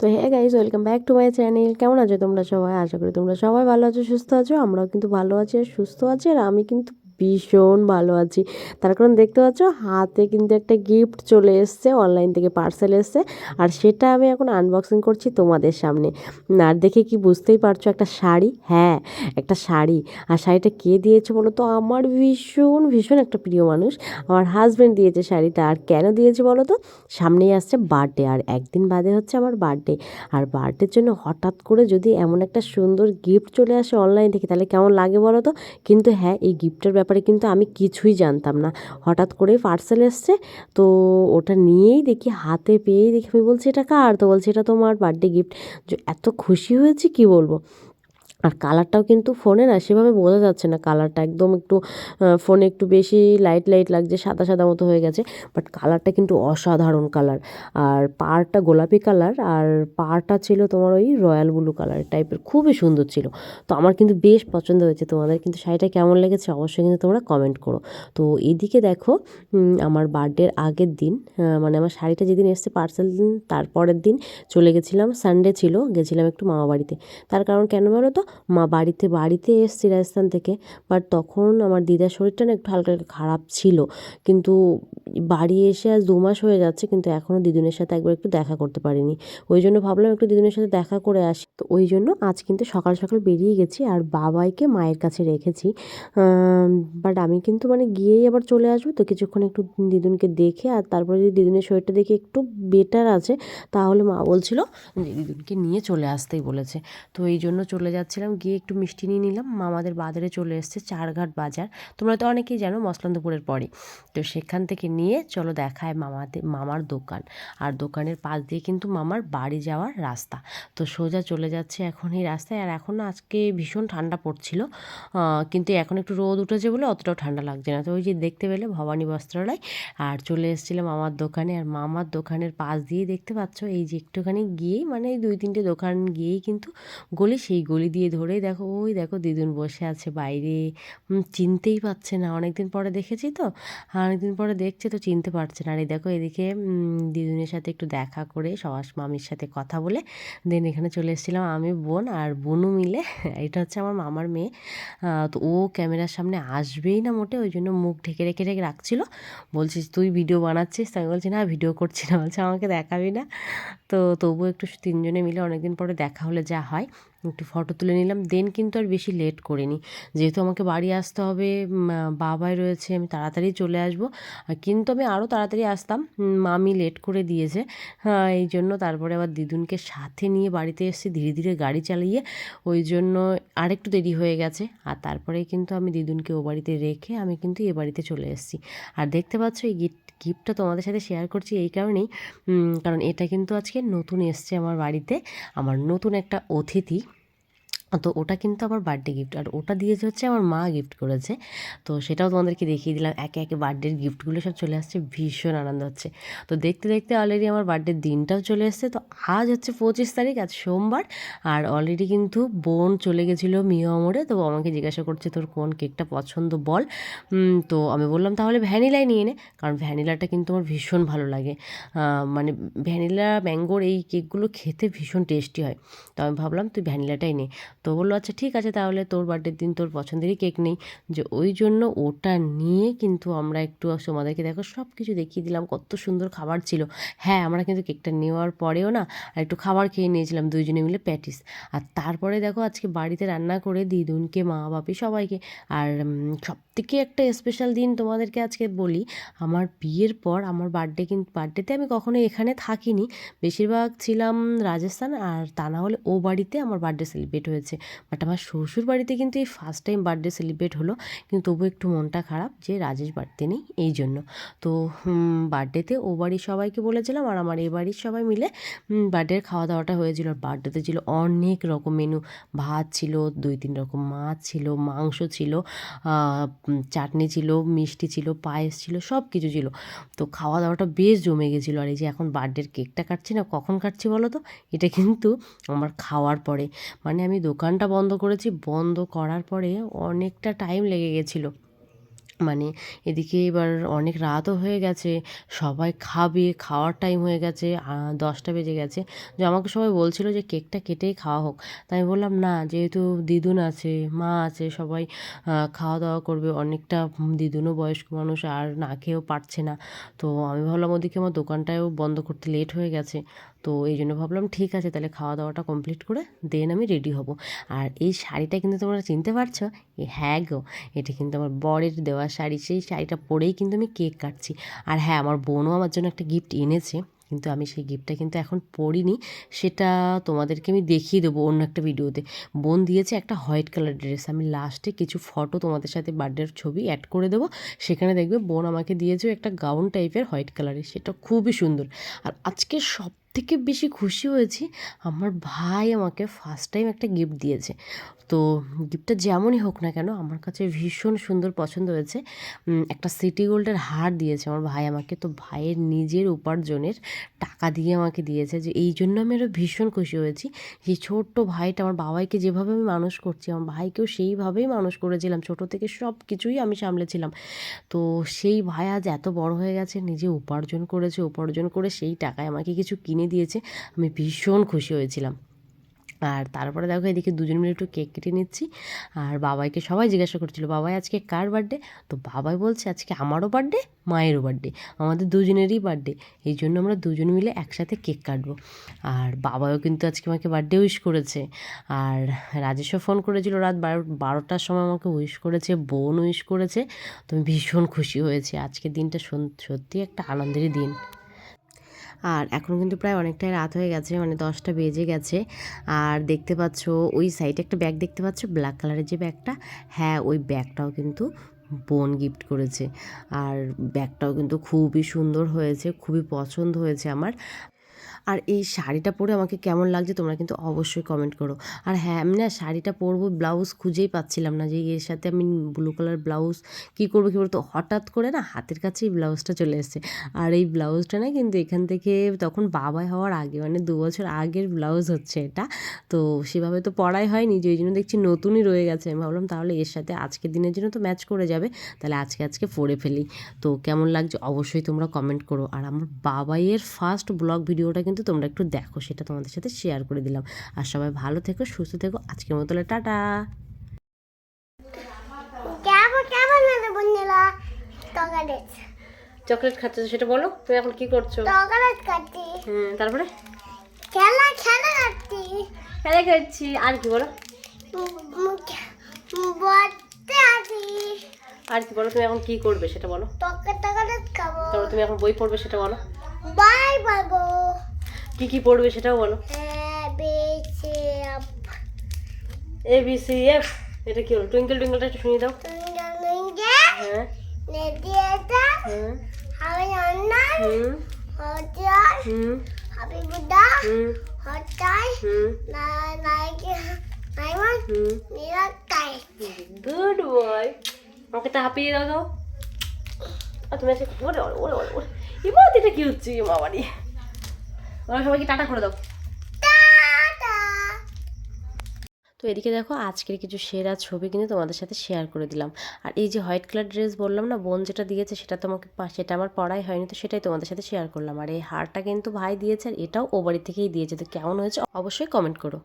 তো হ্যাঁ guys welcome back to my channel. কেমন আছো তোমরা সবাই? আশা করি তোমরা সবাই ভালো আছো, সুস্থ আছো। আমরাও কিন্তু ভালো আছি আর সুস্থ আছি। আর আমি কিন্তু ভীষণ ভালো আছি। তার কারণ দেখতে পাচ্ছ, হাতে কিন্তু একটা গিফট চলে এসছে অনলাইন থেকে পার্সেল এসছে, আর সেটা আমি এখন আনবক্সিং করছি তোমাদের সামনে। আর দেখে কি বুঝতেই পারছ, একটা শাড়ি? হ্যাঁ একটা শাড়ি। আর শাড়িটা কে দিয়েছে বলো তো? আমার ভীষণ ভীষণ একটা প্রিয় মানুষ। আমার হাজব্যান্ড দিয়েছে শাড়িটা। আর কেন দিয়েছে বলো তো? সামনেই আসছে বার্থডে আর একদিন বাদে হচ্ছে আমার বার্থডে আর বার্থডের জন্য হঠাৎ করে যদি এমন একটা সুন্দর গিফট চলে আসে অনলাইন থেকে, তাহলে কেমন লাগে বলো তো? কিন্তু হ্যাঁ এই গিফটের ব্যাপারে কিন্তু আমি কিছুই জানতাম না। হঠাৎ করে পার্সেল এসছে, তো ওটা নিয়েই দেখি, হাতে পেয়েই দেখি, আমি বলছি, এটা কার? তো বলছি, এটা তোমার বার্থডে গিফট এত খুশি হয়েছি কি বলব? আর কালারটাও কিন্তু ফোনে না, সেভাবে বোঝা যাচ্ছে না কালারটা একদম একটু ফোনে একটু বেশি লাইট লাইট লাগছে, সাদা সাদা মতো হয়ে গেছে বাট কালারটা কিন্তু অসাধারণ কালার আর পাড়টা গোলাপি কালার আর পাড়টা ছিল তোমার ওই রয়্যাল ব্লু কালার টাইপের খুবই সুন্দর ছিল। তো আমার কিন্তু বেশ পছন্দ হয়েছে, তোমাদের কিন্তু শাড়িটা কেমন লেগেছে অবশ্যই কিন্তু তোমরা কমেন্ট করো। তো এদিকে দেখো আমার বার্থডের আগের দিন মানে আমার শাড়িটা যেদিন এসছে পার্সেল দিন, তারপরের দিন চলে গেছিলাম সানডে ছিল, গেছিলাম একটু মামা বাড়িতে তার কারণ কেন বলো তো? মা বাড়িতে বাড়িতে এসছি রাজস্থান থেকে বাট তখন আমার দিদার শরীরটা না একটু হালকা হালকা খারাপ ছিল। কিন্তু বাড়ি এসে আজ দু মাস হয়ে যাচ্ছে, কিন্তু এখনও দিদুনের সাথে একবার একটু দেখা করতে পারিনি। ওই জন্য ভাবলাম একটু দিদুনের সাথে দেখা করে আসি। তো ওই জন্য আজ কিন্তু সকাল সকাল বেরিয়ে গেছি আর বাবাইকে মায়ের কাছে রেখেছি। বাট আমি কিন্তু মানে গিয়েই আবার চলে আসব, তো কিছুক্ষণ একটু দিদুনকে দেখে আর তারপরে যদি দিদুনের শরীরটা দেখে একটু বেটার আছে, তাহলে মা বলছিল যে দিদুনকে নিয়ে চলে আসতেই বলেছে। তো এই জন্য চলে যাচ্ছিলাম গিয়ে একটু মিষ্টি নিয়ে নিলাম। মামাদের বাজারে চলে এসছে চারঘাট বাজার। তোমরা তো অনেকেই জানো মসলন্দপুরের পরে। তো সেখান থেকে নিয়ে চলো দেখায় মামাদের মামার দোকান। আর দোকানের পাশ দিয়ে কিন্তু মামার বাড়ি যাওয়ার রাস্তা। তো সোজা চলে যাচ্ছে এখন এই রাস্তায়। আর এখন আজকে ভীষণ ঠান্ডা পড়ছিল। কিন্তু এখন একটু রোদ উঠেছে বলে অতটাও ঠান্ডা লাগছে না। তো ওই যে দেখতে পেলে ভবানী বস্ত্রালয়। আর চলে এসেছিলাম মামার দোকানে। আর মামার দোকানের পাশ দিয়ে দেখতে পাচ্ছ, এই যে একটুখানি গিয়েই মানে দুই তিনটে দোকান গিয়েই কিন্তু গলি, সেই গলি দিয়ে ধরেই দেখো, ওই দেখো দিদুন বসে আছে বাইরে। চিনতেই পারছে না। অনেকদিন পরে দেখেছি তো। অনেকদিন পরে দেখছে তো চিনতে পারছে না। আর এই দেখো, এদিকে দিদুনের সাথে একটু দেখা করে সবাস মামির সাথে কথা বলে দেন এখানে চলে এসেছিলাম আমি, বোন আর বোনু মিলে। এটা হচ্ছে আমার মামার মেয়ে। তো ও ক্যামেরার সামনে আসবেই না মোটে, ওই জন্য মুখ ঢেকে রেখে রেখে রাখছিল। বলছিস তুই ভিডিও বানাচ্ছিস? আমি বলছি, না, ভিডিও করছি না। বলছে, আমাকে দেখাবি না। তো তবু একটু তিনজনে মিলে অনেকদিন পরে দেখা হলে যা হয়। একটু ফটো তুলে নিলাম। দেন কিন্তু আর বেশি লেট করিনি। যেহেতু আমাকে বাড়ি আসতে হবে বাবাই রয়েছে, আমি তাড়াতাড়ি চলে আসব। কিন্তু আমি আরও তাড়াতাড়ি আসতাম। মামি লেট করে দিয়েছে। এই জন্য তারপরে আবার দিদুনকে সাথে নিয়ে বাড়িতে এসেছি, ধীরে ধীরে গাড়ি চালিয়ে। ওই জন্য আরেকটু দেরি হয়ে গেছে। আর তারপরে কিন্তু আমি দিদুনকে ও বাড়িতে রেখে আমি কিন্তু এ বাড়িতে চলে এসেছি। আর দেখতে পাচ্ছ, এই গিফট, গিফটটা তোমাদের সাথে শেয়ার করছি এই কারণেই। কারণ এটা কিন্তু আজকে নতুন এসছে আমার বাড়িতে। আমার নতুন একটা অতিথি। তো ওটা কিন্তু আমার বার্থডে গিফট আর ওটা দিয়েছে হচ্ছে আমার মা গিফট করেছে। তো সেটাও তোমাদেরকে দেখিয়ে দিলাম, একে একে বার্থডের গিফটগুলো সব চলে আসছে, ভীষণ আনন্দ হচ্ছে। তো দেখতে দেখতে অলরেডি আমার বার্থডের দিনটাও চলে এসছে, তো আজ হচ্ছে পঁচিশ তারিখ, আজ সোমবার, আর অলরেডি কিন্তু বোন চলে গেছিল আমরে, তো আমাকে জিজ্ঞাসা করছে, তোর কোন কেকটা পছন্দ বল? তো আমি বললাম, তাহলে ভ্যানিলাই নিয়ে নে। কারণ ভ্যানিলাটা কিন্তু আমার ভীষণ ভালো লাগে। মানে ভ্যানিলা, ম্যাঙ্গোর এই কেকগুলো খেতে ভীষণ টেস্টি হয়। তো আমি ভাবলাম, তুই ভ্যানিলাটাই নে। তো বলল আচ্ছা ঠিক আছে, তাহলে তোর বার্থডের দিন তোর পছন্দেরই কেক নেই। যে ওই জন্য ওটা নিয়ে কিন্তু আমরা একটু তোমাদেরকে দেখো সব কিছু দেখিয়ে দিলাম, কত সুন্দর খাবার ছিল। হ্যাঁ আমরা কিন্তু কেকটা নেওয়ার পরেও না একটু খাবার খেয়ে নিয়েছিলাম দুইজনে মিলে প্যাটিস আর তারপরে দেখো, আজকে বাড়িতে রান্না করে দিদুনকে, মা, বাপি সবাইকে। আর সব থেকে একটা স্পেশাল দিন তোমাদেরকে আজকে বলি, আমার বিয়ের পর আমার বার্থডে কিন্তু বার্থডেতে আমি কখনো এখানে থাকিনি। বেশিরভাগ ছিলাম রাজস্থান, আর তা না হলে ও বাড়িতে আমার বার্থডে সেলিব্রেট হয়েছে হয়েছে। বাট আমার শ্বশুর বাড়িতে কিন্তু এই ফার্স্ট টাইম বার্থডে সেলিব্রেট হলো। কিন্তু তবু একটু মনটা খারাপ যে রাজেশ বাড়িতে নেই এই জন্য। তো বার্থডেতে ও বাড়ির সবাইকে বলেছিলাম আর আমার এই বাড়ির সবাই মিলে বার্থডের খাওয়া দাওয়াটা হয়েছিল। আর বার্থডেতে ছিল অনেক রকম মেনু ভাত ছিল, দুই তিন রকম মাছ ছিল, মাংস ছিল চাটনি ছিল, মিষ্টি ছিল, পায়েস ছিল সব কিছু ছিল। তো খাওয়া দাওয়াটা বেশ জমে গেছিল। আর এই যে এখন বার্থডের কেকটা কাটছি না, কখন কাটছি বলো তো? এটা কিন্তু আমার খাওয়ার পরে। মানে আমি দোকানটা বন্ধ করেছি বন্ধ করার পরে অনেকটা টাইম লেগে গেছিল। মানে এদিকে এবার অনেক রাতও হয়ে গেছে, সবাই খাবে, খাওয়ার টাইম হয়ে গেছে দশটা বেজে গেছে। যে আমাকে সবাই বলছিল যে কেকটা কেটেই খাওয়া হোক। তাই বললাম, না, যেহেতু দিদুন আছে, মা আছে, সবাই খাওয়া দাওয়া করবে। অনেকটা দিদুনও বয়স্ক মানুষ, আর না খেয়েও পারছে না। তো আমি ভাবলাম, ওদিকে আমার দোকানটাও বন্ধ করতে লেট হয়ে গেছে। তো এই জন্য ভাবলাম, ঠিক আছে, তাহলে খাওয়া দাওয়াটা কমপ্লিট করে দেন আমি রেডি হব। আর এই শাড়িটা কিন্তু তোমরা চিনতে পারছ? এ হ্যাঁ গো, এটা কিন্তু আমার বরের দেওয়া শাড়ি, সেই শাড়িটা পরেই কিন্তু আমি কেক কাটছি। আর হ্যাঁ আমার বোনও আমার জন্য একটা গিফট এনেছে, কিন্তু আমি সেই গিফটটা কিন্তু এখন পরিনি। সেটা তোমাদেরকে আমি দেখিয়ে দেবো অন্য একটা ভিডিওতে। বোন দিয়েছে একটা হোয়াইট কালার ড্রেস। আমি লাস্টে কিছু ফটো তোমাদের সাথে বার্থডের ছবি অ্যাড করে দেবো। সেখানে দেখবে বোন আমাকে দিয়েছে একটা গাউন টাইপের হোয়াইট কালারের। সেটা খুবই সুন্দর। আর আজকে সব থেকে বেশি খুশি হয়েছি, আমার ভাই আমাকে ফার্স্ট টাইম একটা গিফট দিয়েছে। তো গিফটটা যেমনই হোক না কেন, আমার কাছে ভীষণ সুন্দর পছন্দ হয়েছে। একটা সিটি গোল্ডের হার দিয়েছে আমার ভাই আমাকে। তো ভাইয়ের নিজের উপার্জনের টাকা দিয়ে আমাকে দিয়েছে যে, এই জন্য আমি আরও ভীষণ খুশি হয়েছি। যে ছোট্ট ভাইটা আমার বাবাইকে যেভাবে আমি মানুষ করছি, আমার ভাইকেও সেইভাবেই মানুষ করেছিলাম। ছোট থেকে সব কিছুই আমি সামলেছিলাম। তো সেই ভাই আজ এত বড় হয়ে গেছে, নিজে উপার্জন করেছে, উপার্জন করে সেই টাকায় আমাকে কিছু কিনে দিয়েছে, আমি ভীষণ খুশি হয়েছিলাম। আর তারপরে দেখো এদিকে দুজন মিলে একটু কেক কেটে নিচ্ছি। আর বাবাইকে সবাই জিজ্ঞাসা করছিল, বাবাই, আজকে কার বার্থডে তো বাবাই বলছে, আজকে আমারও বার্থডে মায়েরও বার্থডে আমাদের দুজনেরই বার্থডে এই জন্য আমরা দুজন মিলে একসাথে কেক কাটবো। আর বাবাও কিন্তু আজকে আমাকে বার্থডে উইশ করেছে। আর রাজেশও ফোন করেছিল রাত বারো, বারোটার সময় আমাকে উইশ করেছে, বোন উইশ করেছে। তো আমি ভীষণ খুশি হয়েছে। আজকের দিনটা সত্যি একটা আনন্দেরই দিন। আর এখন কিন্তু প্রায় অনেকটাই রাত হয়ে গেছে মানে দশটা বেজে গেছে। আর দেখতে পাচ্ছ, ওই সাইডে একটা ব্যাগ দেখতে পাচ্ছ ব্ল্যাক কালারের যে ব্যাগটা হ্যাঁ ওই ব্যাগটাও কিন্তু বোন গিফট করেছে। আর ব্যাগটাও কিন্তু খুবই সুন্দর হয়েছে, খুবই পছন্দ হয়েছে আমার। আর এই শাড়িটা পরে আমাকে কেমন লাগছে তোমরা কিন্তু অবশ্যই কমেন্ট করো। আর হ্যাঁ আমি না শাড়িটা পরবো ব্লাউজ খুঁজেই পাচ্ছিলাম না যে এর সাথে আমি ব্লু কালার ব্লাউজ কী করব, কী বলতো? হঠাৎ করে না হাতের কাছে এই ব্লাউজটা চলে এসেছে। আর এই ব্লাউজটা না কিন্তু এখান থেকে তখন বাবাই হওয়ার আগে মানে দু বছর আগের ব্লাউজ হচ্ছে এটা। তো সেভাবে তো পড়াই হয়নি, যে ওই জন্য দেখছি নতুনই রয়ে গেছে। আমি ভাবলাম তাহলে এর সাথে আজকের দিনের জন্য তো ম্যাচ করে যাবে, তাহলে আজকে আজকে পরে ফেলি। তো কেমন লাগছে অবশ্যই তোমরা কমেন্ট করো। আর আমার বাবাইয়ের ফার্স্ট ব্লগ ভিডিওটা কিন্তু তোমরা একটু দেখো সেটা তোমাদের সাথে শেয়ার করে দিলাম। আর সবাই ভালো থেকো সুস্থ থেকো। আজকের মতো টাটা। চকলেট। খাচ্ছ সেটা বলো। তুমি এখন কি করছ? চকলেট খাচ্ছি। হুম তারপরে? খেলা খেলা খাচ্ছি। খেলা খাচ্ছি আর কি বলো? আর কি বলো তুমি এখন কি করবে সেটা বলো। তোকে চকলেট খাব। তারপর তুমি এখন বই পড়বে সেটা বলো। বাই পাবো কি কি পড়বে সেটাও বলো হ্যাঁ এ বি সি এফ এটা কি হলো টুইঙ্কেল টুইঙ্কেলটা একটু শুনিয়ে দাও হ্যাঁ গুড বয় আমাকে একটা হাঁপিয়ে দাও দাও তুমি আজকে ওরে ওরে ওরে ওরে ওরে এবার এটা কি হচ্ছে মা ওরা সবাইকে টাটা করে দাও। তো এদিকে দেখো আজকের কিছু সেরা ছবি কিন্তু তোমাদের সাথে শেয়ার করে দিলাম। আর এই যে হোয়াইট কালার ড্রেস বললাম না বোন যেটা দিয়েছে সেটা তোমাকে পা- সেটা আমার পড়াই হয়নি তো সেটাই তোমাদের সাথে শেয়ার করলাম। আর এই হারটা কিন্তু ভাই দিয়েছে আর এটাও ও বাড়ি থেকেই দিয়েছে তো কেমন হয়েছে অবশ্যই কমেন্ট করো।